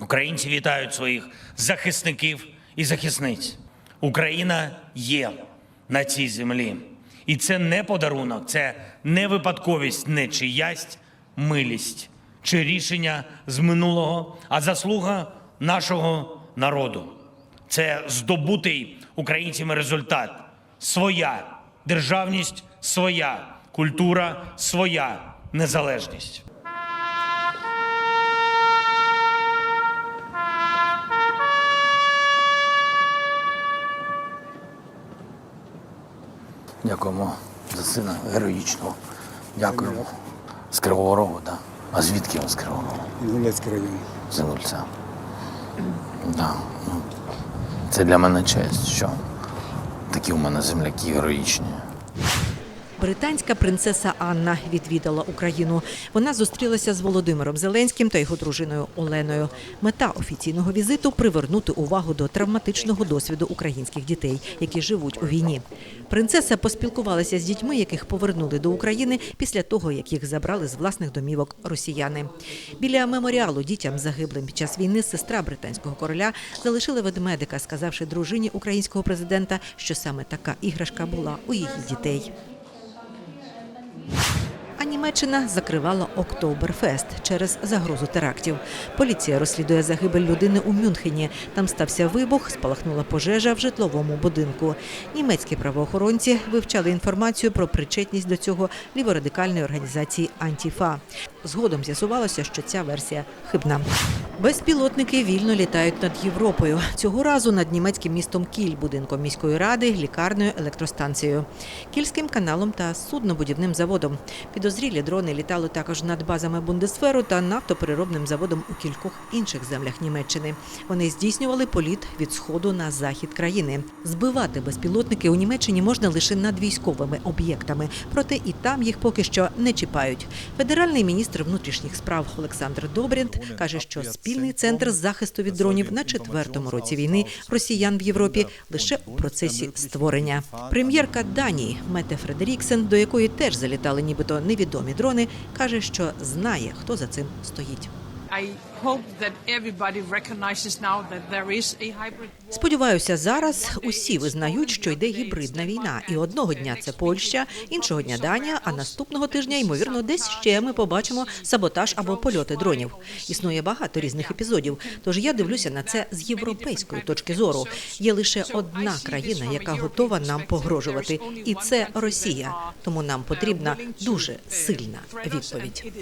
Українці вітають своїх захисників і захисниць. Україна є на цій землі. І це не подарунок, це не випадковість, не чиясь милість чи рішення з минулого, а заслуга нашого народу. Це здобутий українцями результат. Своя державність, своя культура, своя незалежність. Дякуємо за сина героїчного. Дякуємо. З Кривого Рогу, так. А звідки він з Кривого Рогу? Інгулецький район. З Да. ну, Це для мене честь, що такі у мене земляки героїчні. Британська принцеса Анна відвідала Україну. Вона зустрілася з Володимиром Зеленським та його дружиною Оленою. Мета офіційного візиту привернути увагу до травматичного досвіду українських дітей, які живуть у війні. Принцеса поспілкувалася з дітьми, яких повернули до України після того, як їх забрали з власних домівок росіяни. Біля меморіалу дітям загиблим під час війни сестра британського короля залишила ведмедика, сказавши дружині українського президента, що саме така іграшка була у її дітей. Німеччина закривала Октоберфест через загрозу терактів. Поліція розслідує загибель людини у Мюнхені. Там стався вибух, спалахнула пожежа в житловому будинку. Німецькі правоохоронці вивчали інформацію про причетність до цього ліворадикальної організації Антіфа. Згодом з'ясувалося, що ця версія хибна. Безпілотники вільно літають над Європою. Цього разу над німецьким містом Кіль, будинком міської ради, лікарнею, електростанцією, Кільським каналом та суднобудівним заводом. Підозрілі дрони літали також над базами Бундесферу та нафтопереробним заводом у кількох інших землях Німеччини. Вони здійснювали політ від сходу на захід країни. Збивати безпілотники у Німеччині можна лише над військовими об'єктами, проте і там їх поки що не чіпають. Федеральний міністр внутрішніх справ Олександр Добрінт каже, що спільний центр захисту від дронів на четвертому році війни росіян в Європі лише у процесі створення. Прем'єрка Данії Мете Фредеріксен, до якої теж залітали нібито невідомі дрони, каже, що знає, хто за цим стоїть. Сподіваюся, зараз усі визнають, що йде гібридна війна, і одного дня це Польща, іншого дня Данія, а наступного тижня, ймовірно, десь ще ми побачимо саботаж або польоти дронів. Існує багато різних епізодів. Тож я дивлюся на це з європейської точки зору. Є лише одна країна, яка готова нам погрожувати, і це Росія. Тому нам потрібна дуже сильна відповідь.